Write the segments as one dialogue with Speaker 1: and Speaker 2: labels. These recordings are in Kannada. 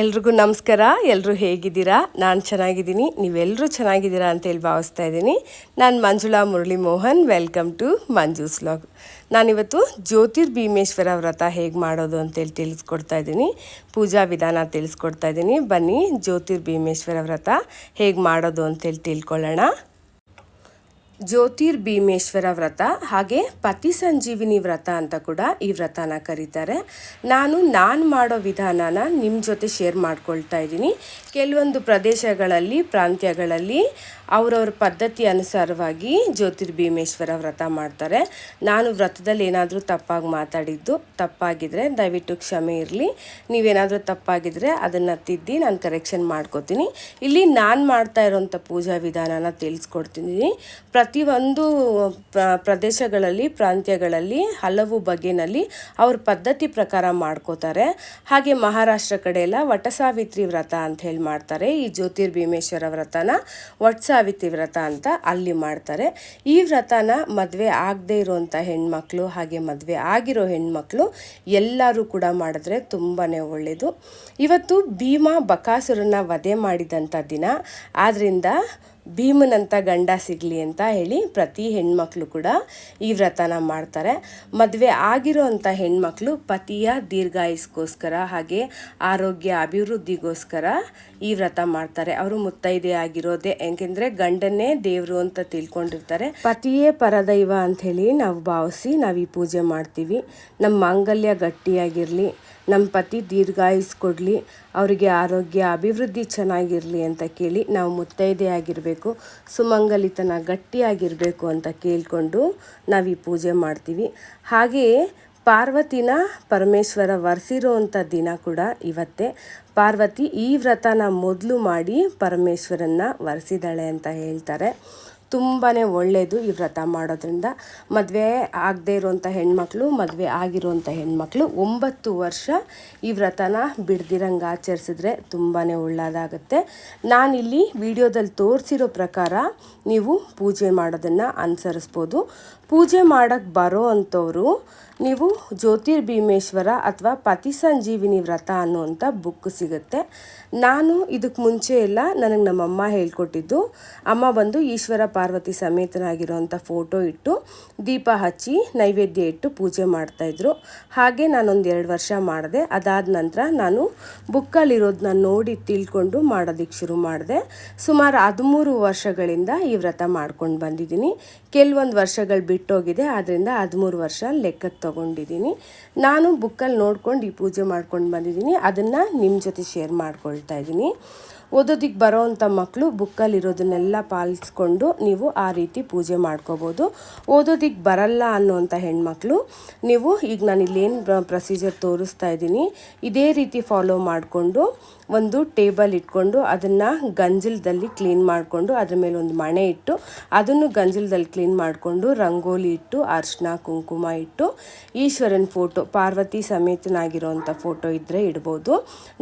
Speaker 1: ಎಲ್ರಿಗೂ ನಮಸ್ಕಾರ ಎಲ್ಲರೂ ಹೇಗಿದ್ದೀರಾ? ನಾನು ಚೆನ್ನಾಗಿದ್ದೀನಿ. ನೀವೆಲ್ಲರೂ ಚೆನ್ನಾಗಿದ್ದೀರಾ ಅಂತೇಳಿ ಭಾವಿಸ್ತಾ ಇದ್ದೀನಿ. ನಾನು Manjula Murali Mohan welcome to Manju's log ನಾನಿವತ್ತು ಜ್ಯೋತಿರ್ ಭೀಮೇಶ್ವರ ವ್ರತ ಹೇಗೆ ಮಾಡೋದು ಅಂತೇಳಿ ತಿಳಿಸ್ಕೊಡ್ತಾ ಇದ್ದೀನಿ. ಪೂಜಾ ವಿಧಾನ ತಿಳಿಸ್ಕೊಡ್ತಾ ಇದ್ದೀನಿ. ಬನ್ನಿ ಜ್ಯೋತಿರ್ ಭೀಮೇಶ್ವರ ವ್ರತ ಹೇಗೆ ಮಾಡೋದು ಅಂತೇಳಿ ತಿಳ್ಕೊಳ್ಳೋಣ. ಜ್ಯೋತಿರ್ಭೀಮೇಶ್ವರ ವ್ರತ ಹಾಗೆ ಪತಿ ಸಂಜೀವಿನಿ ವ್ರತ ಅಂತ ಕೂಡ ಈ ವ್ರತನ ಕರೀತಾರೆ. ನಾನು ನಾನು ಮಾಡೋ ವಿಧಾನನ ನಿಮ್ಮ ಜೊತೆ ಶೇರ್ ಮಾಡ್ಕೊಳ್ತಾ ಇದ್ದೀನಿ. ಕೆಲವೊಂದು ಪ್ರದೇಶಗಳಲ್ಲಿ, ಪ್ರಾಂತ್ಯಗಳಲ್ಲಿ ಅವರವ್ರ ಪದ್ಧತಿ ಅನುಸಾರವಾಗಿ ಜ್ಯೋತಿರ್ಭೀಮೇಶ್ವರ ವ್ರತ ಮಾಡ್ತಾರೆ. ನಾನು ವ್ರತದಲ್ಲಿ ಏನಾದರೂ ತಪ್ಪಾಗಿ ಮಾತಾಡಿದ್ದು ತಪ್ಪಾಗಿದ್ದರೆ ದಯವಿಟ್ಟು ಕ್ಷಮೆ ಇರಲಿ. ನೀವೇನಾದರೂ ತಪ್ಪಾಗಿದ್ದರೆ ಅದನ್ನು ತಿದ್ದಿ ನಾನು ಕರೆಕ್ಷನ್ ಮಾಡ್ಕೋತೀನಿ. ಇಲ್ಲಿ ನಾನು ಮಾಡ್ತಾ ಇರೋಂಥ ಪೂಜಾ ವಿಧಾನನ ತಿಳಿಸ್ಕೊಡ್ತೀನಿ ಪ್ರತಿಯೊಂದು ಪ್ರ- ಪ್ರದೇಶಗಳಲ್ಲಿ, ಪ್ರಾಂತ್ಯಗಳಲ್ಲಿ, ಹಲವು ಬಗೆಯಲ್ಲಿ ಅವ್ರ ಪದ್ಧತಿ ಪ್ರಕಾರ ಮಾಡ್ಕೋತಾರೆ. ಹಾಗೆ ಮಹಾರಾಷ್ಟ್ರ ಕಡೆ ಎಲ್ಲ ವಟಸಾವಿತ್ರಿ ವ್ರತ ಅಂತ ಹೇಳಿ ಮಾಡ್ತಾರೆ. ಈ ಜ್ಯೋತಿರ್ಭೀಮೇಶ್ವರ ವ್ರತನ ವಟ್ ಸಾವಿತ್ರಿ ವ್ರತ ಅಂತ ಅಲ್ಲಿ ಮಾಡ್ತಾರೆ. ಈ ವ್ರತನ ಮದುವೆ ಆಗದೆ ಇರುವಂಥ ಹೆಣ್ಮಕ್ಳು ಹಾಗೆ ಮದುವೆ ಆಗಿರೋ ಹೆಣ್ಮಕ್ಳು ಎಲ್ಲರೂ ಕೂಡ ಮಾಡಿದ್ರೆ ತುಂಬಾ ಒಳ್ಳೆಯದು ಇವತ್ತು ಭೀಮ ಬಕಾಸುರನ ವಧೆ ಮಾಡಿದಂಥ ದಿನ. ಆದ್ದರಿಂದ ಭೀಮನಂತ ಗಂಡ ಸಿಗಲಿ ಅಂತ ಹೇಳಿ ಪ್ರತಿ ಹೆಣ್ಮಕ್ಳು ಕೂಡ ಈ ವ್ರತನ ಮಾಡ್ತಾರೆ. ಮದುವೆ ಆಗಿರೋ ಅಂಥ ಹೆಣ್ಮಕ್ಳು ಪತಿಯ ದೀರ್ಘಾಯಸ್ಗೋಸ್ಕರ ಹಾಗೆ ಆರೋಗ್ಯ ಅಭಿವೃದ್ಧಿಗೋಸ್ಕರ ಈ ವ್ರತ ಮಾಡ್ತಾರೆ. ಅವರು ಮುತ್ತೈದೆ ಆಗಿರೋದೆ ಯಾಕೆಂದರೆ ಗಂಡನ್ನೇ ದೇವರು ಅಂತ ತಿಳ್ಕೊಂಡಿರ್ತಾರೆ. ಪತಿಯೇ ಪರದೈವ ಅಂತ ಹೇಳಿ ನಾವು ಭಾವಿಸಿ ನಾವು ಈ ಪೂಜೆ ಮಾಡ್ತೀವಿ. ನಮ್ಮ ಮಾಂಗಲ್ಯ ಗಟ್ಟಿಯಾಗಿರಲಿ. ನಮ್ಮ ಪತಿ ದೀರ್ಘಾಯುಸ್ ಕೊಡಲಿ ಅವರಿಗೆ ಆರೋಗ್ಯ, ಅಭಿವೃದ್ಧಿ ಚೆನ್ನಾಗಿರಲಿ ಅಂತ ಕೇಳಿ ನಾವು ಮುತ್ತೈದೆ ಆಗಿರಬೇಕು, ಸುಮಂಗಲಿತನ ಗಟ್ಟಿಯಾಗಿರಬೇಕು ಅಂತ ಕೇಳಿಕೊಂಡು ನಾವು ಈ ಪೂಜೆ ಮಾಡ್ತೀವಿ. ಹಾಗೆಯೇ ಪಾರ್ವತಿನ ಪರಮೇಶ್ವರ ವರೆಸಿರೋವಂಥ ದಿನ ಕೂಡ ಇವತ್ತೇ. ಪಾರ್ವತಿ ಈ ವ್ರತನ ಮೊದಲು ಮಾಡಿ ಪರಮೇಶ್ವರನ್ನ ವರೆಸಿದಾಳೆ ಅಂತ ಹೇಳ್ತಾರೆ. ತುಂಬಾ ಒಳ್ಳೆಯದು ಈ ವ್ರತ ಮಾಡೋದ್ರಿಂದ. ಮದುವೆ ಆಗದೇ ಇರುವಂಥ ಹೆಣ್ಮಕ್ಳು, ಮದುವೆ ಆಗಿರುವಂಥ ಹೆಣ್ಮಕ್ಳು ಒಂಬತ್ತು ವರ್ಷ ಈ ವ್ರತನ ಬಿಡ್ದಿರಂಗೆ ಆಚರಿಸಿದ್ರೆ ತುಂಬಾ ಒಳ್ಳೆಯದಾಗುತ್ತೆ ನಾನಿಲ್ಲಿ ವಿಡಿಯೋದಲ್ಲಿ ತೋರಿಸಿರೋ ಪ್ರಕಾರ ನೀವು ಪೂಜೆ ಮಾಡೋದನ್ನು ಅನುಸರಿಸ್ಬೋದು. ಪೂಜೆ ಮಾಡೋಕ್ಕೆ ಬರೋ ಅಂಥವ್ರು ನೀವು ಜ್ಯೋತಿರ್ಭೀಮೇಶ್ವರ ಅಥವಾ ಪತಿ ಸಂಜೀವಿನಿ ವ್ರತ ಅನ್ನುವಂಥ ಬುಕ್ ಸಿಗುತ್ತೆ. ನಾನು ಇದಕ್ಕೆ ಮುಂಚೆ ಎಲ್ಲ ನನಗೆ ನಮ್ಮಮ್ಮ ಹೇಳ್ಕೊಟ್ಟಿದ್ದು. ಅಮ್ಮ ಬಂದು ಈಶ್ವರ ಪಾರ್ವತಿ ಸಮೇತನಾಗಿರೋಂಥ ಫೋಟೋ ಇಟ್ಟು, ದೀಪ ಹಚ್ಚಿ, ನೈವೇದ್ಯ ಇಟ್ಟು ಪೂಜೆ ಮಾಡ್ತಾಯಿದ್ರು ಹಾಗೆ ನಾನೊಂದು ಎರಡು ವರ್ಷ ಮಾಡಿದೆ. ಅದಾದ ನಂತರ ನಾನು ಬುಕ್ಕಲ್ಲಿರೋದನ್ನ ನೋಡಿ ತಿಳ್ಕೊಂಡು ಮಾಡೋದಕ್ಕೆ ಶುರು ಮಾಡಿದೆ. ಸುಮಾರು ಹದಿಮೂರು ವರ್ಷಗಳಿಂದ ಈ ವ್ರತ ಮಾಡ್ಕೊಂಡು ಬಂದಿದ್ದೀನಿ. ಕೆಲವೊಂದು ವರ್ಷಗಳು ಬಿಟ್ಟೋಗಿದೆ. ಆದ್ದರಿಂದ ಹದಿಮೂರು ವರ್ಷ ಲೆಕ್ಕಕ್ಕೆ ತೊಗೊಂಡಿದ್ದೀನಿ. ನಾನು ಬುಕ್ಕಲ್ಲಿ ನೋಡ್ಕೊಂಡು ಈ ಪೂಜೆ ಮಾಡ್ಕೊಂಡು ಬಂದಿದ್ದೀನಿ. ಅದನ್ನು ನಿಮ್ಮ ಜೊತೆ ಶೇರ್ ಮಾಡ್ಕೊಳ್ತಾ ಇದ್ದೀನಿ. ಓದೋದಕ್ಕೆ ಬರೋವಂಥ ಮಕ್ಕಳು ಬುಕ್ಕಲ್ಲಿರೋದನ್ನೆಲ್ಲ ಪಾಲಿಸ್ಕೊಂಡು ನೀವು ಆ ರೀತಿ ಪೂಜೆ ಮಾಡ್ಕೋಬೋದು. ಓದೋದಕ್ಕೆ ಬರಲ್ಲ ಅನ್ನೋವಂಥ ಹೆಣ್ಮಕ್ಳು, ನೀವು ಈಗ ನಾನು ಇಲ್ಲೇನು ಪ್ರೊಸೀಜರ್ ತೋರಿಸ್ತಾ ಇದ್ದೀನಿ. ಇದೇ ರೀತಿ ಫಾಲೋ ಮಾಡಿಕೊಂಡು ಒಂದು ಟೇಬಲ್ ಇಟ್ಕೊಂಡು ಅದನ್ನು ಗಂಜಲದಲ್ಲಿ ಕ್ಲೀನ್ ಮಾಡಿಕೊಂಡು ಅದ್ರ ಮೇಲೆ ಒಂದು ಮಣೆ ಇಟ್ಟು ಅದನ್ನು ಗಂಜಲದಲ್ಲಿ ಕ್ಲೀನ್ ಮಾಡಿಕೊಂಡು ರಂಗೋಲಿ ಇಟ್ಟು ಅರ್ಶಿನ ಕುಂಕುಮ ಇಟ್ಟು, ಈಶ್ವರನ ಫೋಟೋ, ಪಾರ್ವತಿ ಸಮೇತನಾಗಿರೋವಂಥ ಫೋಟೋ ಇದ್ದರೆ ಇಡ್ಬೋದು.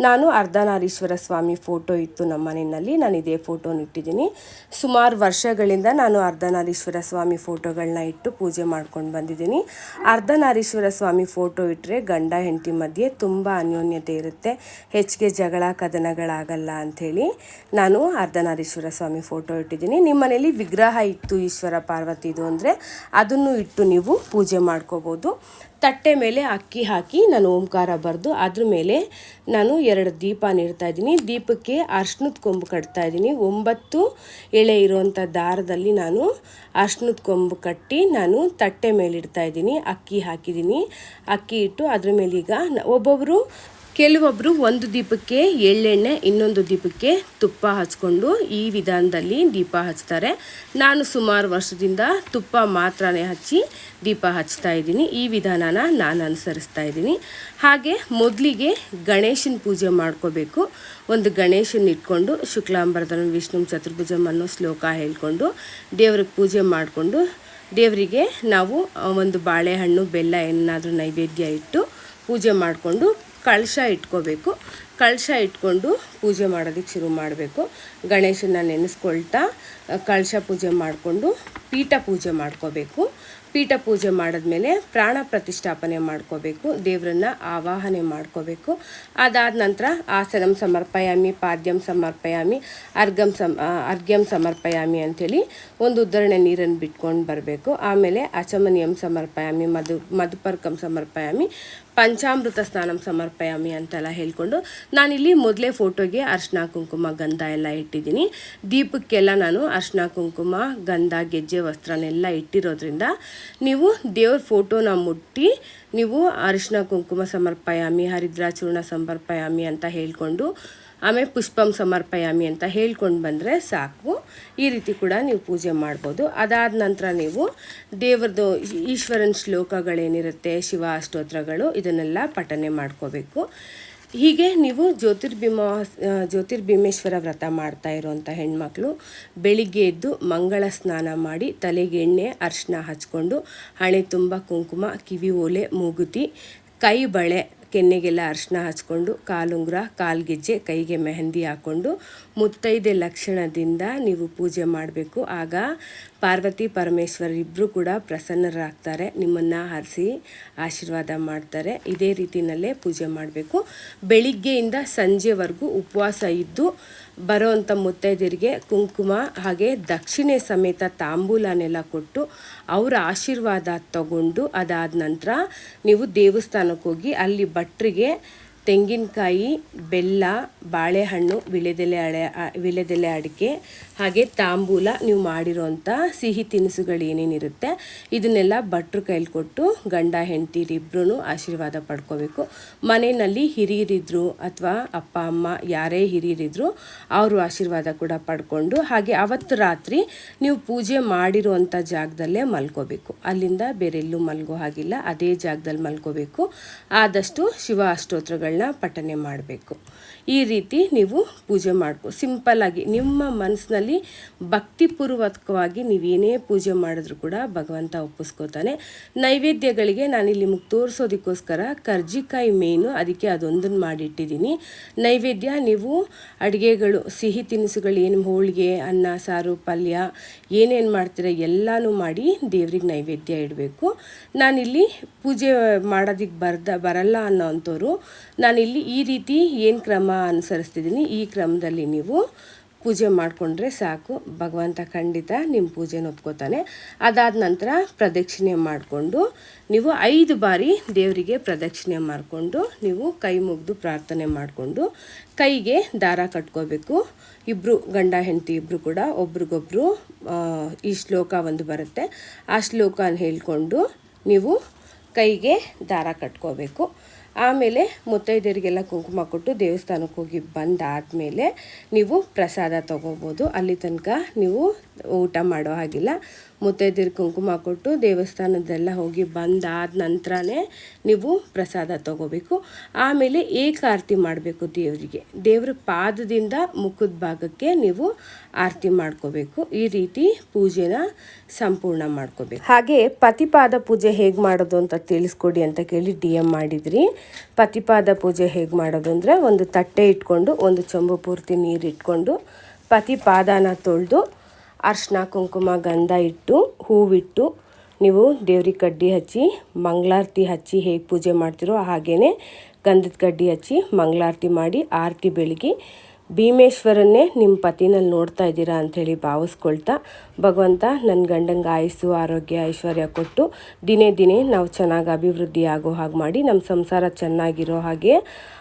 Speaker 1: ನಾನು ಅರ್ಧನಾರೀಶ್ವರ ಸ್ವಾಮಿ ಫೋಟೋ ಇತ್ತು. ನಮ್ಮ ಮನೆಯಲ್ಲಿ. ನಾನು ಇದೇ ಫೋಟೋನ ಇಟ್ಟಿದ್ದೀನಿ. ಸುಮಾರು ವರ್ಷಗಳಿಂದ ನಾನು ಅರ್ಧನಾರೀಶ್ವರ ಸ್ವಾಮಿ ಫೋಟೋಗಳನ್ನ ಇಟ್ಟು ಪೂಜೆ ಮಾಡ್ಕೊಂಡು ಬಂದಿದ್ದೀನಿ. ಅರ್ಧನಾರೀಶ್ವರ ಸ್ವಾಮಿ ಫೋಟೋ ಇಟ್ಟರೆ ಗಂಡ ಹೆಂಡತಿ ಮಧ್ಯೆ ತುಂಬ ಅನ್ಯೋನ್ಯತೆ ಇರುತ್ತೆ. ಹೆಚ್ಚಿಗೆ ಜಗಳ, ಕದನಗಳಾಗಲ್ಲ ಅಂಥೇಳಿ ನಾನು ಅರ್ಧನಾರೀಶ್ವರ ಸ್ವಾಮಿ ಫೋಟೋ ಇಟ್ಟಿದ್ದೀನಿ. ನಿಮ್ಮ ಮನೇಲಿ ವಿಗ್ರಹ ಇತ್ತು ಈಶ್ವರ ಪಾರ್ವತಿದು ಅಂದರೆ ಅದನ್ನು ಇಟ್ಟು ನೀವು ಪೂಜೆ ಮಾಡ್ಕೋಬೋದು. ತಟ್ಟೆ ಮೇಲೆ ಅಕ್ಕಿ ಹಾಕಿ ನಾನು ಓಂಕಾರ ಬರೆದು ಅದ್ರ ಮೇಲೆ ನಾನು ಎರಡು ದೀಪ ನೀಡ್ತಾ ಇದ್ದೀನಿ. ದೀಪಕ್ಕೆ ಅರ್ಶಿನದ ಕೊಂಬು ಕಟ್ತಾ ಇದ್ದೀನಿ. ಒಂಬತ್ತು ಎಳೆ ಇರುವಂಥ ದಾರದಲ್ಲಿ ನಾನು ಅರ್ಶಿನದ ಕೊಂಬು ಕಟ್ಟಿ ನಾನು ತಟ್ಟೆ ಮೇಲೆ ಇಡ್ತಾ ಇದ್ದೀನಿ. ಅಕ್ಕಿ ಹಾಕಿದ್ದೀನಿ. ಅಕ್ಕಿ ಇಟ್ಟು ಅದ್ರ ಮೇಲೆ ಈಗ ಒಬ್ಬೊಬ್ಬರು ಕೆಲವೊಬ್ಬರು ಒಂದು ದೀಪಕ್ಕೆ ಎಳ್ಳೆಣ್ಣೆ, ಇನ್ನೊಂದು ದೀಪಕ್ಕೆ ತುಪ್ಪ ಹಚ್ಕೊಂಡು ಈ ವಿಧಾನದಲ್ಲಿ ದೀಪ ಹಚ್ತಾರೆ. ನಾನು ಸುಮಾರು ವರ್ಷದಿಂದ ತುಪ್ಪ ಮಾತ್ರನೇ ಹಚ್ಚಿ ದೀಪ ಹಚ್ತಾ ಇದ್ದೀನಿ. ಈ ವಿಧಾನನ ನಾನು ಅನುಸರಿಸ್ತಾ ಇದ್ದೀನಿ. ಹಾಗೆ ಮೊದಲಿಗೆ ಗಣೇಶನ ಪೂಜೆ ಮಾಡ್ಕೋಬೇಕು. ಒಂದು ಗಣೇಶನ ಇಟ್ಕೊಂಡು ಶುಕ್ಲಾಂಬರದನ ವಿಷ್ಣು ಚತುರ್ಭುಜಂ ಅನ್ನೋ ಶ್ಲೋಕ ಹೇಳ್ಕೊಂಡು ದೇವ್ರಿಗೆ ಪೂಜೆ ಮಾಡಿಕೊಂಡು ದೇವರಿಗೆ ನಾವು ಒಂದು ಬಾಳೆಹಣ್ಣು, ಬೆಲ್ಲ ಏನಾದರೂ ನೈವೇದ್ಯ ಇಟ್ಟು ಪೂಜೆ ಮಾಡಿಕೊಂಡು ಕಳಶ ಇಟ್ಕೋಬೇಕು. ಕಳಶ ಇಟ್ಕೊಂಡು ಪೂಜೆ ಮಾಡೋದಕ್ಕೆ ಶುರು ಮಾಡಬೇಕು. ಗಣೇಶನ ನೆನೆಸ್ಕೊಳ್ತಾ ಕಳಶ ಪೂಜೆ ಮಾಡಿಕೊಂಡು ಪೀಠ ಪೂಜೆ ಮಾಡ್ಕೋಬೇಕು. ಪೀಠ ಪೂಜೆ ಮಾಡಿದ್ಮೇಲೆ ಪ್ರಾಣ ಪ್ರತಿಷ್ಠಾಪನೆ ಮಾಡ್ಕೋಬೇಕು. ದೇವರನ್ನ ಆವಾಹನೆ ಮಾಡ್ಕೋಬೇಕು. ಅದಾದ ನಂತರ ಆಸನಂ ಸಮರ್ಪಯಾಮಿ, ಪಾದ್ಯಂ ಸಮರ್ಪಯಾಮಿ ಅರ್ಗಂ ಸಮ ಅರ್ಘ್ಯಂ ಸಮರ್ಪಯಾಮಿ ಅಂಥೇಳಿ ಒಂದು ಉದ್ಧರಣೆ ನೀರನ್ನು ಬಿಟ್ಕೊಂಡು ಬರಬೇಕು. ಆಮೇಲೆ ಅಚಮನಿಯಂ ಸಮರ್ಪಯಾಮಿ, ಮಧು, ಮಧುಪರ್ಕಂ ಸಮರ್ಪಯಾಮಿ ಪಂಚಾಮೃತ ಸ್ನಾನಂ ಸಮರ್ಪಯಾಮಿ ಅಂತೆಲ್ಲ ಹೇಳ್ಕೊಂಡು ನಾನಿಲ್ಲಿ ಮೊದಲೇ ಫೋಟೋಗೆ ಅರ್ಶಿನ ಕುಂಕುಮ ಗಂಧ ಎಲ್ಲ ಇಟ್ಟಿದ್ದೀನಿ. ದೀಪಕ್ಕೆಲ್ಲ ನಾನು ಅರ್ಶಿನ ಕುಂಕುಮ, ಗಂಧ, ಗೆಜ್ಜೆ, ವಸ್ತ್ರನೆಲ್ಲ ಇಟ್ಟಿರೋದ್ರಿಂದ ನೀವು ದೇವ್ರ ಫೋಟೋನ ಮುಟ್ಟಿ ನೀವು ಅರಿಶಿನ ಕುಂಕುಮ ಸಮರ್ಪಯಾಮಿ ಹರಿದ್ರಾಚೂರ್ಣ ಸಮರ್ಪಯಾಮಿ ಅಂತ ಹೇಳ್ಕೊಂಡು ಆಮೇಲೆ ಪುಷ್ಪಂ ಸಮರ್ಪಯಾಮಿ ಅಂತ ಹೇಳ್ಕೊಂಡು ಬಂದರೆ ಸಾಕು. ಈ ರೀತಿ ಕೂಡ ನೀವು ಪೂಜೆ ಮಾಡ್ಬೋದು. ಅದಾದ ನಂತರ ನೀವು ದೇವರದು ಈಶ್ವರನ ಶ್ಲೋಕಗಳೇನಿರುತ್ತೆ ಶಿವ ಅಷ್ಟೋತ್ರಗಳು ಇದನ್ನೆಲ್ಲ ಪಠನೆ ಮಾಡ್ಕೋಬೇಕು. ಹೀಗೆ ನೀವು ಜ್ಯೋತಿರ್ಭೀಮ ಆ, ಜ್ಯೋತಿರ್ಭೀಮೇಶ್ವರ ವ್ರತ ಮಾಡ್ತಾ ಇರುವಂಥ ಹೆಣ್ಮಕ್ಳು ಬೆಳಿಗ್ಗೆ ಎದ್ದು ಮಂಗಳ ಸ್ನಾನ ಮಾಡಿ ತಲೆಗೆ ಎಣ್ಣೆ ಅರ್ಶಿನ ಹಚ್ಕೊಂಡು ಹಣೆ ತುಂಬ ಕುಂಕುಮ ಕಿವಿ ಓಲೆ ಮೂಗುತಿ ಕೈ ಬಳೆ ಕೆನ್ನೆಗೆಲ್ಲ ಅರಿಶಿನ ಹಚ್ಕೊಂಡು, ಕಾಲುಂಗುರ, ಕಾಲ್ಗೆಜ್ಜೆ, ಕೈಗೆ ಮೆಹಂದಿ ಹಾಕ್ಕೊಂಡು ಮುತ್ತೈದೆ ಲಕ್ಷಣದಿಂದ ನೀವು ಪೂಜೆ ಮಾಡಬೇಕು. ಆಗ ಪಾರ್ವತಿ, ಪರಮೇಶ್ವರ ಇಬ್ಬರು ಕೂಡ ಪ್ರಸನ್ನರಾಗ್ತಾರೆ. ನಿಮ್ಮನ್ನು ಹರಿಸಿ ಆಶೀರ್ವಾದ ಮಾಡ್ತಾರೆ. ಇದೇ ರೀತಿಯಲ್ಲೇ ಪೂಜೆ ಮಾಡಬೇಕು. ಬೆಳಿಗ್ಗೆಯಿಂದ ಸಂಜೆವರೆಗೂ ಉಪವಾಸ ಇದ್ದು ಬರೋವಂಥ ಮುತ್ತೈದೆಯರಿಗೆ ಕುಂಕುಮ ಹಾಗೆ ದಕ್ಷಿಣೆ ಸಮೇತ ತಾಂಬೂಲನೆಲ್ಲ ಕೊಟ್ಟು ಅವರ ಆಶೀರ್ವಾದ ತಗೊಂಡು ಅದಾದ ನಂತರ ನೀವು ದೇವಸ್ಥಾನಕ್ಕೆ ಹೋಗಿ ಅಲ್ಲಿ ಭಟ್ರಿಗೆ ತೆಂಗಿನಕಾಯಿ, ಬೆಲ್ಲ, ಬಾಳೆಹಣ್ಣು ವಿಳೆದೆಲೆ ಅಡೆ ವಿಳೆದೆಲೆ ಅಡಿಕೆ, ಹಾಗೆ ತಾಂಬೂಲ ನೀವು ಮಾಡಿರೋಂಥ ಸಿಹಿ ತಿನಿಸುಗಳು ಏನೇನಿರುತ್ತೆ, ಇದನ್ನೆಲ್ಲ ಭಟ್ರು ಕೈಲಿ ಕೊಟ್ಟು ಗಂಡ ಹೆಂಡತಿರಿಬ್ರು ಆಶೀರ್ವಾದ ಪಡ್ಕೋಬೇಕು. ಮನೆಯಲ್ಲಿ ಹಿರಿಯರಿದ್ರು ಅಥವಾ ಅಪ್ಪ, ಅಮ್ಮ ಯಾರೇ ಹಿರಿಯರಿದ್ರು ಅವರು ಆಶೀರ್ವಾದ ಕೂಡ ಪಡ್ಕೊಂಡು, ಹಾಗೆ ಅವತ್ತು ರಾತ್ರಿ ನೀವು ಪೂಜೆ ಮಾಡಿರುವಂಥ ಜಾಗದಲ್ಲೇ ಮಲ್ಕೋಬೇಕು. ಅಲ್ಲಿಂದ ಬೇರೆಲ್ಲೂ ಮಲ್ಗೋ ಹಾಗಿಲ್ಲ, ಅದೇ ಜಾಗದಲ್ಲಿ ಮಲ್ಕೋಬೇಕು. ಆದಷ್ಟು ಶಿವ ಅಷ್ಟೋತ್ರಗಳನ್ನ ಪಠನೆ ಮಾಡಬೇಕು. ಈ ರೀತಿ ನೀವು ಪೂಜೆ ಮಾಡಬೇಕು ಸಿಂಪಲ್ ಆಗಿ ನಿಮ್ಮ ಮನಸ್ಸಿನಲ್ಲಿ ಭಕ್ತಿಪೂರ್ವಕವಾಗಿ ನೀವೇನೇ ಪೂಜೆ ಮಾಡಿದ್ರು ಕೂಡ ಭಗವಂತ ಒಪ್ಪಿಸ್ಕೋತಾನೆ. ನೈವೇದ್ಯಗಳಿಗೆ ನಾನಿಲ್ಲಿ ನಿಮಗೆ ತೋರಿಸೋದಕ್ಕೋಸ್ಕರ ಕರ್ಜಿಕಾಯಿ ಮೇನು ಅದಕ್ಕೆ ಅದೊಂದನ್ನು ಮಾಡಿಟ್ಟಿದ್ದೀನಿ. ನೈವೇದ್ಯ, ನೀವು ಅಡುಗೆಗಳು, ಸಿಹಿ ತಿನಿಸುಗಳು, ಏನು ಹೋಳಿಗೆ, ಅನ್ನ, ಸಾರು, ಪಲ್ಯ, ಏನೇನು ಮಾಡ್ತೀರ ಎಲ್ಲನೂ ಮಾಡಿ ದೇವ್ರಿಗೆ ನೈವೇದ್ಯ ಇಡಬೇಕು. ನಾನಿಲ್ಲಿ ಪೂಜೆ ಮಾಡೋದಕ್ಕೆ ಬರ್ದ, ಬರಲ್ಲ ಅನ್ನೋ ಅಂಥವ್ರು ನಾನಿಲ್ಲಿ ಈ ರೀತಿ ಏನು ಕ್ರಮ ಅನುಸರಿಸ್ತಿದ್ದೀನಿ, ಈ ಕ್ರಮದಲ್ಲಿ ನೀವು ಪೂಜೆ ಮಾಡಿಕೊಂಡ್ರೆ ಸಾಕು. ಭಗವಂತ ಖಂಡಿತ ನಿಮ್ಮ ಪೂಜೆನ ಒಪ್ಕೋತಾನೆ. ಅದಾದ ನಂತರ ಪ್ರದಕ್ಷಿಣೆ ಮಾಡಿಕೊಂಡು ನೀವು ಐದು ಬಾರಿ ದೇವರಿಗೆ ಪ್ರದಕ್ಷಿಣೆ ಮಾಡಿಕೊಂಡು ನೀವು ಕೈ ಮುಗಿದು ಪ್ರಾರ್ಥನೆ ಮಾಡಿಕೊಂಡು ಕೈಗೆ ದಾರ ಕಟ್ಕೋಬೇಕು. ಇಬ್ಬರು ಗಂಡ, ಹೆಂಡತಿ ಇಬ್ಬರು ಕೂಡ ಒಬ್ರಿಗೊಬ್ರು ಈ ಶ್ಲೋಕ ಒಂದು ಬರುತ್ತೆ. ಆ ಶ್ಲೋಕನ ಹೇಳ್ಕೊಂಡು ನೀವು ಕೈಗೆ ದಾರ ಕಟ್ಕೋಬೇಕು. ಆಮೇಲೆ ಮುತ್ತೈದೆಯರಿಗೆಲ್ಲ ಕುಂಕುಮ ಕೊಟ್ಟು ದೇವಸ್ಥಾನಕ್ಕೆ ಹೋಗಿ ಬಂದಾದಮೇಲೆ ನೀವು ಪ್ರಸಾದ ತಗೋಬೋದು. ಅಲ್ಲಿ ತನಕ ನೀವು ಊಟ ಮಾಡೋ ಹಾಗಿಲ್ಲ. ಮುತ್ತೈದೆಯರಿಗೆ ಕುಂಕುಮ ಕೊಟ್ಟು ದೇವಸ್ಥಾನದೆಲ್ಲ ಹೋಗಿ ಬಂದಾದ ನಂತರನೇ ನೀವು ಪ್ರಸಾದ ತಗೋಬೇಕು. ಆಮೇಲೆ ಏಕ ಆರತಿ ಮಾಡಬೇಕು ದೇವರಿಗೆ. ದೇವರ ಪಾದದಿಂದ ಮುಖದ ಭಾಗಕ್ಕೆ ನೀವು ಆರತಿ ಮಾಡ್ಕೋಬೇಕು. ಈ ರೀತಿ ಪೂಜೆನ ಸಂಪೂರ್ಣ ಮಾಡ್ಕೋಬೇಕು. ಹಾಗೆ ಪತಿಪಾದ ಪೂಜೆ ಹೇಗೆ ಮಾಡೋದು ಅಂತ ತಿಳಿಸ್ಕೊಡಿ ಅಂತ ಕೇಳಿ ಡಿ ಎಂ ಮಾಡಿದ್ರಿ. ಪತಿಪಾದ ಪೂಜೆ ಹೇಗೆ ಮಾಡೋದು ಅಂದರೆ ಒಂದು ತಟ್ಟೆ ಇಟ್ಕೊಂಡು, ಒಂದು ಚೊಂಬು ಪೂರ್ತಿ ನೀರು ಇಟ್ಕೊಂಡು ಪತಿಪಾದನ ತೊಳೆದು ಅರ್ಶಿನ ಕುಂಕುಮ, ಗಂಧ ಇಟ್ಟು ಹೂವಿಟ್ಟು ನೀವು ದೇವ್ರಿಗೆ ಕಡ್ಡಿ ಹಚ್ಚಿ, ಮಂಗಳಾರತಿ ಹಚ್ಚಿ ಹೇಗೆ ಪೂಜೆ ಮಾಡ್ತೀರೋ ಹಾಗೇ ಗಂಧದ ಕಡ್ಡಿ ಹಚ್ಚಿ ಮಂಗಳಾರತಿ ಮಾಡಿ ಆರತಿ ಬೆಳಗಿ ಭೀಮೇಶ್ವರನ್ನೇ ನಿಮ್ಮ ಪತಿನಲ್ಲಿ ನೋಡ್ತಾ ಇದ್ದೀರಾ ಅಂಥೇಳಿ ಭಾವಿಸ್ಕೊಳ್ತಾ ಭಗವಂತ ನನ್ನ ಗಂಡಂಗೆ ಆಯಸ್ಸು, ಆರೋಗ್ಯ, ಐಶ್ವರ್ಯ ಕೊಟ್ಟು ದಿನೇ ದಿನೇ ನಾವು ಚೆನ್ನಾಗಿ ಅಭಿವೃದ್ಧಿ ಆಗೋ ಹಾಗೆ ಮಾಡಿ ನಮ್ಮ ಸಂಸಾರ ಚೆನ್ನಾಗಿರೋ ಹಾಗೆ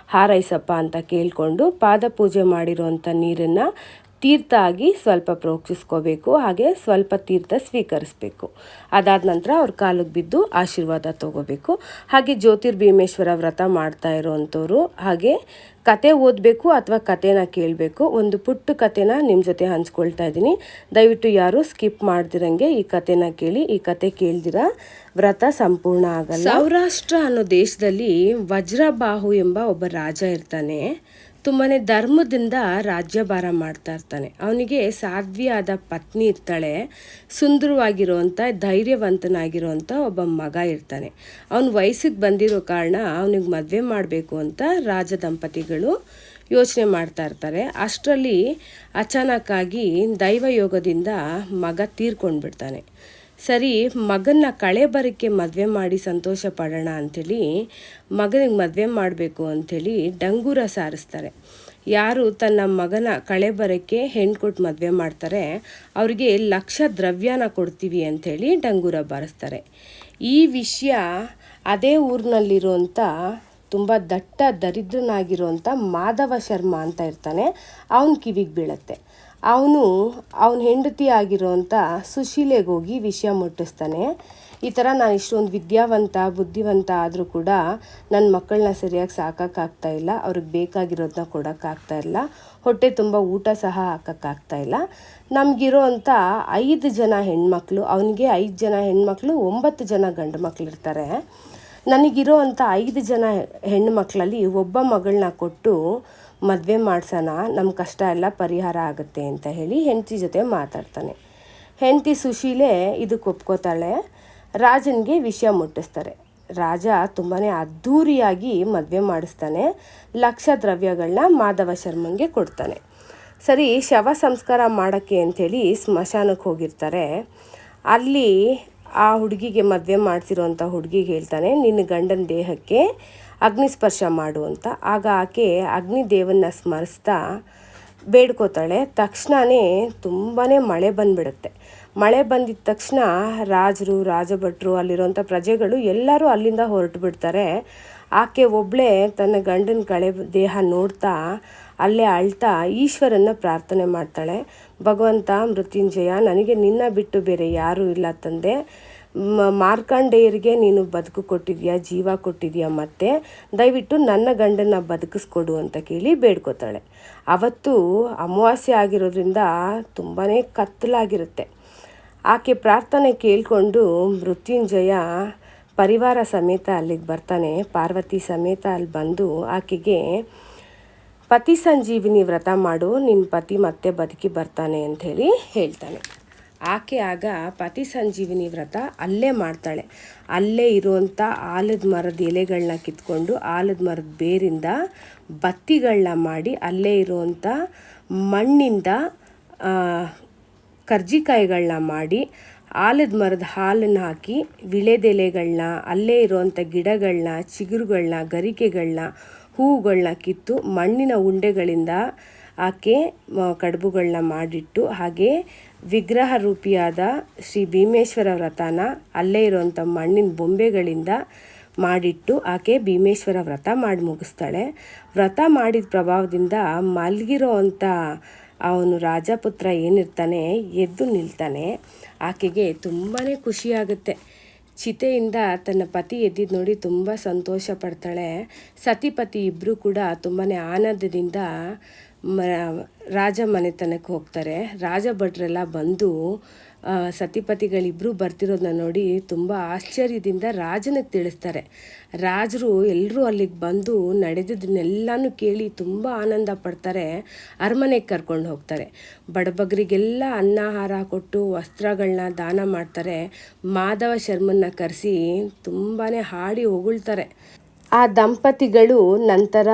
Speaker 1: ಹಾರೈಸಪ್ಪ ಅಂತ ಕೇಳಿಕೊಂಡು ಪಾದ ಪೂಜೆ ಮಾಡಿರೋವಂಥ ನೀರನ್ನು ತೀರ್ಥ ಆಗಿ ಸ್ವಲ್ಪ ಪ್ರೋಕ್ಷಿಸ್ಕೋಬೇಕು, ಹಾಗೆ ಸ್ವಲ್ಪ ತೀರ್ಥ ಸ್ವೀಕರಿಸಬೇಕು. ಅದಾದ ನಂತರ ಅವ್ರ ಕಾಲಿಗೆ ಬಿದ್ದು ಆಶೀರ್ವಾದ ತಗೋಬೇಕು. ಹಾಗೆ ಜ್ಯೋತಿರ್ಭೀಮೇಶ್ವರ ವ್ರತ ಮಾಡ್ತಾ ಇರೋವಂಥವ್ರು ಹಾಗೆ ಕತೆ ಓದಬೇಕು ಅಥವಾ ಕತೆನ ಕೇಳಬೇಕು. ಒಂದು ಪುಟ್ಟ ಕತೆನ ನಿಮ್ಮ ಜೊತೆ ಹಂಚ್ಕೊಳ್ತಾ ಇದ್ದೀನಿ. ದಯವಿಟ್ಟು ಯಾರು ಸ್ಕಿಪ್ ಮಾಡ್ದಿರಂಗೆ ಈ ಕತೆನ ಕೇಳಿ, ಈ ಕತೆ ಕೇಳ್ದಿರ, ವ್ರತ ಸಂಪೂರ್ಣ ಆಗಲ್ಲ. ಸೌರಾಷ್ಟ್ರ ಅನ್ನೋ ದೇಶದಲ್ಲಿ ವಜ್ರಬಾಹು ಎಂಬ ಒಬ್ಬ ರಾಜ ಇರ್ತಾನೆ. ತುಂಬಾ ಧರ್ಮದಿಂದ ರಾಜ್ಯಭಾರ ಮಾಡ್ತಾ ಇರ್ತಾನೆ. ಅವನಿಗೆ ಸಾಧ್ವಿಯಾದ ಪತ್ನಿ ಇರ್ತಾಳೆ ಸುಂದರವಾಗಿರುವಂಥ ಧೈರ್ಯವಂತನಾಗಿರುವಂಥ ಒಬ್ಬ ಮಗ ಇರ್ತಾನೆ. ಅವನು ವಯಸ್ಸಿಗೆ ಬಂದಿರೋ ಕಾರಣ ಅವನಿಗೆ ಮದುವೆ ಮಾಡಬೇಕು ಅಂತ ರಾಜ ದಂಪತಿಗಳು ಯೋಚನೆ ಮಾಡ್ತಾ ಇರ್ತಾರೆ. ಅಷ್ಟರಲ್ಲಿ ಅಚಾನಕ್ಕಾಗಿ ದೈವಯೋಗದಿಂದ ಮಗ ತೀರ್ಕೊಂಡ್ಬಿಡ್ತಾನೆ. ಸರಿ, ಮಗನ್ನ ಕಳೆ ಬರಕ್ಕೆ ಮದುವೆ ಮಾಡಿ ಸಂತೋಷ ಪಡೋಣ ಅಂಥೇಳಿ, ಮಗನಿಗೆ ಮದುವೆ ಮಾಡಬೇಕು ಅಂಥೇಳಿ ಡಂಗೂರ ಸಾರಿಸ್ತಾರೆ. ಯಾರು ತನ್ನ ಮಗನ ಕಳೆ ಬರಕ್ಕೆ ಹೆಣ್ಣು ಕೊಟ್ಟು ಮದುವೆ ಮಾಡ್ತಾರೆ, ಅವರಿಗೆ ಲಕ್ಷ ದ್ರವ್ಯನ ಕೊಡ್ತೀವಿ ಅಂಥೇಳಿ ಡಂಗೂರ ಬಾರಿಸ್ತಾರೆ. ಈ ವಿಷಯ ಅದೇ ಊರಿನಲ್ಲಿರುವಂಥ, ತುಂಬ ದಟ್ಟ ದರಿದ್ರನಾಗಿರುವಂಥ ಮಾಧವ ಶರ್ಮಾ ಅಂತ ಇರ್ತಾನೆ, ಅವನ ಕಿವಿಗೆ ಬೀಳತ್ತೆ. ಅವನು, ಅವನ ಹೆಂಡತಿ ಆಗಿರೋವಂಥ ಸುಶೀಲೆಗೆ ಹೋಗಿ ವಿಷಯ ಮುಟ್ಟಿಸ್ತಾನೆ. ಈ ಥರ ನಾನು ಇಷ್ಟೊಂದು ವಿದ್ಯಾವಂತ, ಬುದ್ಧಿವಂತ ಆದರೂ ಕೂಡ ನನ್ನ ಮಕ್ಕಳನ್ನ ಸರಿಯಾಗಿ ಸಾಕೋಕ್ಕಾಗ್ತಾ ಇಲ್ಲ. ಅವ್ರಿಗೆ ಬೇಕಾಗಿರೋದನ್ನ ಕೊಡೋಕ್ಕಾಗ್ತಾ ಇಲ್ಲ. ಹೊಟ್ಟೆ ತುಂಬ ಊಟ ಸಹ ಹಾಕೋಕ್ಕಾಗ್ತಾ ಇಲ್ಲ. ನಮಗಿರೋ ಅಂಥ ಐದು ಜನ ಹೆಣ್ಮಕ್ಳು, ಅವನಿಗೆ ಐದು ಜನ ಹೆಣ್ಮಕ್ಳು, ಒಂಬತ್ತು ಜನ ಗಂಡು ಮಕ್ಳು ಇರ್ತಾರೆ. ನನಗಿರೋ ಅಂಥ ಐದು ಜನ ಹೆಣ್ಣು ಮಕ್ಕಳಲ್ಲಿ ಒಬ್ಬ ಮಗಳನ್ನ ಕೊಟ್ಟು ಮದುವೆ ಮಾಡಿಸೋಣ ನಮ್ಮ ಕಷ್ಟ ಎಲ್ಲ ಪರಿಹಾರ ಆಗುತ್ತೆ ಅಂತ ಹೇಳಿ ಹೆಂಡತಿ ಜೊತೆ ಮಾತಾಡ್ತಾನೆ. ಹೆಂಡತಿ ಸುಶೀಲೆ ಇದಕ್ಕೆ ಒಪ್ಕೋತಾಳೆ, ರಾಜನಿಗೆ ವಿಷಯ ಮುಟ್ಟಿಸ್ತಾರೆ. ರಾಜ ತುಂಬಾ ಅದ್ಧೂರಿಯಾಗಿ ಮದುವೆ ಮಾಡಿಸ್ತಾನೆ, ಲಕ್ಷ ದ್ರವ್ಯಗಳನ್ನ ಮಾಧವ ಶರ್ಮಂಗೆ ಕೊಡ್ತಾನೆ. ಸರಿ, ಶವ ಸಂಸ್ಕಾರ ಮಾಡೋಕ್ಕೆ ಅಂಥೇಳಿ ಸ್ಮಶಾನಕ್ಕೆ ಹೋಗಿರ್ತಾರೆ. ಅಲ್ಲಿ ಆ ಹುಡುಗಿಗೆ ಮದುವೆ ಮಾಡ್ತಿರೋಂಥ ಹುಡುಗಿಗೆ ಹೇಳ್ತಾನೆ, ನಿನ್ನ ಗಂಡನ ದೇಹಕ್ಕೆ ಅಗ್ನಿಸ್ಪರ್ಶ ಮಾಡು ಅಂತ. ಆಗ ಆಕೆ ಅಗ್ನಿದೇವನ್ನ ಸ್ಮರಿಸ್ತಾ ಬೇಡ್ಕೋತಾಳೆ. ತಕ್ಷಣವೇ ತುಂಬಾ ಮಳೆ ಬಂದ್ಬಿಡುತ್ತೆ. ಮಳೆ ಬಂದಿದ್ದ ತಕ್ಷಣ ರಾಜರು, ರಾಜಭಟ್ರು ಅಲ್ಲಿರೋಂಥ ಪ್ರಜೆಗಳು ಎಲ್ಲರೂ ಅಲ್ಲಿಂದ ಹೊರಟು ಬಿಡ್ತಾರೆ ಆಕೆ ಒಬ್ಬಳೇ ತನ್ನ ಗಂಡನ ಕಳೆ ದೇಹ ನೋಡ್ತಾ ಅಲ್ಲೇ ಅಳ್ತಾ ಈಶ್ವರನ್ನ ಪ್ರಾರ್ಥನೆ ಮಾಡ್ತಾಳೆ. ಭಗವಂತ ಮೃತ್ಯುಂಜಯ, ನನಗೆ ನಿನ್ನ ಬಿಟ್ಟು ಬೇರೆ ಯಾರೂ ಇಲ್ಲ ತಂದೆ. ಮಾರ್ಕಂಡೇಯರಿಗೆ ನೀನು ಬದುಕು ಕೊಟ್ಟಿದ್ಯಾ, ಜೀವ ಕೊಟ್ಟಿದ್ಯಾ ಮತ್ತೆ ದಯವಿಟ್ಟು ನನ್ನ ಗಂಡನ ಬದುಕಿಸ್ಕೊಡು ಅಂತ ಕೇಳಿ ಬೇಡ್ಕೋತಾಳೆ. ಅವತ್ತು ಅಮಾವಾಸ್ಯೆ ಆಗಿರೋದ್ರಿಂದ ತುಂಬಾ ಕತ್ತಲಾಗಿರುತ್ತೆ. ಆಕೆ ಪ್ರಾರ್ಥನೆ ಕೇಳಿಕೊಂಡು ಮೃತ್ಯುಂಜಯ ಪರಿವಾರ ಸಮೇತ ಅಲ್ಲಿಗೆ ಬರ್ತಾನೆ. ಪಾರ್ವತಿ ಸಮೇತ ಅಲ್ಲಿ ಬಂದು ಆಕೆಗೆ, ಪತಿ ಸಂಜೀವಿನಿ ವ್ರತ ಮಾಡು ನಿನ್ನ ಪತಿ ಮತ್ತೆ ಬದುಕಿ ಬರ್ತಾನೆ ಅಂಥೇಳಿ ಹೇಳ್ತಾನೆ. ಆಕೆ ಆಗ ಪತಿ ಸಂಜೀವಿನಿ ವ್ರತ ಅಲ್ಲೇ ಮಾಡ್ತಾಳೆ. ಅಲ್ಲೇ ಇರುವಂಥ ಆಲದ ಮರದ ಎಲೆಗಳನ್ನ ಕಿತ್ಕೊಂಡು ಆಲದ ಮರದ ಬೇರಿಂದ ಬತ್ತಿಗಳನ್ನ ಮಾಡಿ ಅಲ್ಲೇ ಇರುವಂಥ ಮಣ್ಣಿಂದ ಕರ್ಜಿಕಾಯಿಗಳನ್ನ ಮಾಡಿ ಆಲದ ಮರದ ಹಾಲನ್ನು ಹಾಕಿ ವಿಳೆದೆಲೆಗಳನ್ನ ಅಲ್ಲೇ ಇರುವಂಥ ಗಿಡಗಳನ್ನ ಚಿಗುರುಗಳನ್ನ ಗರಿಕೆಗಳನ್ನ ಹೂವುಗಳನ್ನ ಕಿತ್ತು ಮಣ್ಣಿನ ಉಂಡೆಗಳಿಂದ ಆಕೆ ಕಡುಬುಗಳನ್ನ ಮಾಡಿಟ್ಟು ಹಾಗೆ ವಿಗ್ರಹ ರೂಪಿಯಾದ ಶ್ರೀ ಭೀಮೇಶ್ವರ ವ್ರತನ ಅಲ್ಲೇ ಇರುವಂಥ ಮಣ್ಣಿನ ಬೊಂಬೆಗಳಿಂದ ಮಾಡಿಟ್ಟು ಆಕೆ ಭೀಮೇಶ್ವರ ವ್ರತ ಮಾಡಿ ಮುಗಿಸ್ತಾಳೆ. ವ್ರತ ಮಾಡಿದ ಪ್ರಭಾವದಿಂದ ಮಲಗಿರೋ ಅಂಥ ಅವನು ರಾಜಪುತ್ರ ಏನಿರ್ತಾನೆ, ಎದ್ದು ನಿಲ್ತಾನೆ. ಆಕೆಗೆ ತುಂಬಾ ಖುಷಿಯಾಗುತ್ತೆ. ಚಿತೆಯಿಂದ ತನ್ನ ಪತಿ ಎದ್ದಿದ್ದು ನೋಡಿ ತುಂಬ ಸಂತೋಷ ಪಡ್ತಾಳೆ. ಸತಿಪತಿ ಇಬ್ಬರೂ ಕೂಡ ತುಂಬಾ ಆನಂದದಿಂದ ಮ ರಾಜ ಮನೆತನಕ್ಕೆ ಹೋಗ್ತಾರೆ. ರಾಜ ಭಟ್ರೆಲ್ಲ ಬಂದು ಸತಿಪತಿಗಳಿಬ್ಬರು ಬರ್ತಿರೋದನ್ನ ನೋಡಿ ತುಂಬ ಆಶ್ಚರ್ಯದಿಂದ ರಾಜನಿಗೆ ತಿಳಿಸ್ತಾರೆ. ರಾಜರು ಎಲ್ಲರೂ ಅಲ್ಲಿಗೆ ಬಂದು ನಡೆದಿದ್ದನ್ನೆಲ್ಲನೂ ಕೇಳಿ ತುಂಬ ಆನಂದ ಪಡ್ತಾರೆ. ಅರಮನೆಗೆ ಕರ್ಕೊಂಡು ಹೋಗ್ತಾರೆ. ಬಡಬಗರಿಗೆಲ್ಲ ಅನ್ನಹಾರ ಕೊಟ್ಟು ವಸ್ತ್ರಗಳನ್ನ ದಾನ ಮಾಡ್ತಾರೆ. ಮಾಧವ ಶರ್ಮನ್ನ ಕರೆಸಿ ತುಂಬಾ ಹಾಡಿ ಹೊಗಳ್ತಾರೆ. ಆ ದಂಪತಿಗಳು ನಂತರ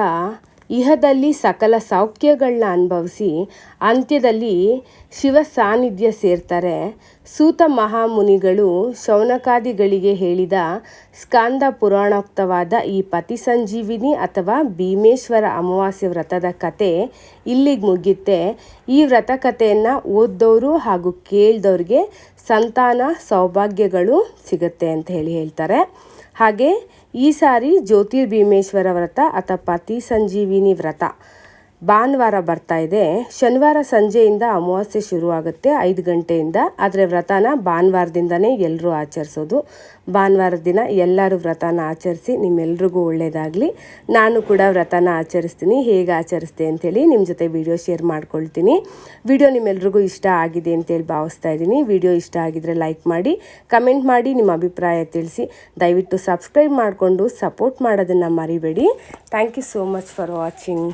Speaker 1: ಇಹದಲ್ಲಿ ಸಕಲ ಸೌಖ್ಯಗಳನ್ನ ಅನುಭವಿಸಿ ಅಂತ್ಯದಲ್ಲಿ ಶಿವ ಸಾನ್ನಿಧ್ಯ ಸೇರ್ತಾರೆ. ಸೂತ ಮಹಾಮುನಿಗಳು ಶೌನಕಾದಿಗಳಿಗೆ ಹೇಳಿದ ಸ್ಕಾಂದ ಪುರಾಣೋಕ್ತವಾದ ಈ ಪತಿ ಸಂಜೀವಿನಿ ಅಥವಾ ಭೀಮೇಶ್ವರ ಅಮಾವಾಸ್ಯ ವ್ರತದ ಕತೆ ಇಲ್ಲಿಗೆ ಮುಗಿಯುತ್ತೆ. ಈ ವ್ರತ ಕಥೆಯನ್ನು ಓದ್ದವರು ಹಾಗೂ ಕೇಳಿದವ್ರಿಗೆ ಸಂತಾನ ಸೌಭಾಗ್ಯಗಳು ಸಿಗುತ್ತೆ ಅಂತ ಹೇಳಿ ಹೇಳ್ತಾರೆ. ಹಾಗೆ ಈ ಸಾರಿ ಜ್ಯೋತಿರ್ಭೀಮೇಶ್ವರ ವ್ರತ ಅಥವಾ ಪತಿ ಸಂಜೀವಿನಿ ವ್ರತ. ಭಾನುವಾರ ಬರ್ತಾ ಇದೆ. ಶನಿವಾರ ಸಂಜೆಯಿಂದ ಅಮಾವಾಸ್ಯೆ ಶುರುವಾಗುತ್ತೆ. ಐದು ಗಂಟೆಯಿಂದ. ಆದರೆ ವ್ರತನ ಭಾನುವಾರದಿಂದನೇ ಎಲ್ಲರೂ ಆಚರಿಸೋದು. ಭಾನುವಾರದ ದಿನ ಎಲ್ಲರೂ ವ್ರತನ ಆಚರಿಸಿ ನಿಮ್ಮೆಲ್ರಿಗೂ ಒಳ್ಳೆಯದಾಗಲಿ ನಾನು ಕೂಡ ವ್ರತನ ಆಚರಿಸ್ತೀನಿ. ಹೇಗೆ ಆಚರಿಸ್ತೆ ಅಂಥೇಳಿ ನಿಮ್ಮ ಜೊತೆ ವಿಡಿಯೋ ಶೇರ್ ಮಾಡ್ಕೊಳ್ತೀನಿ. ವಿಡಿಯೋ ನಿಮ್ಮೆಲ್ರಿಗೂ ಇಷ್ಟ ಆಗಿದೆ ಅಂತೇಳಿ ಭಾವಿಸ್ತಾ ಇದ್ದೀನಿ. ವಿಡಿಯೋ ಇಷ್ಟ ಆಗಿದ್ರೆ ಲೈಕ್ ಮಾಡಿ, ಕಮೆಂಟ್ ಮಾಡಿ, ನಿಮ್ಮ ಅಭಿಪ್ರಾಯ ತಿಳಿಸಿ. ದಯವಿಟ್ಟು ಸಬ್ಸ್ಕ್ರೈಬ್ ಮಾಡಿಕೊಂಡು ಸಪೋರ್ಟ್ ಮಾಡೋದನ್ನು ಮರಿಬೇಡಿ. Thank you so much for watching.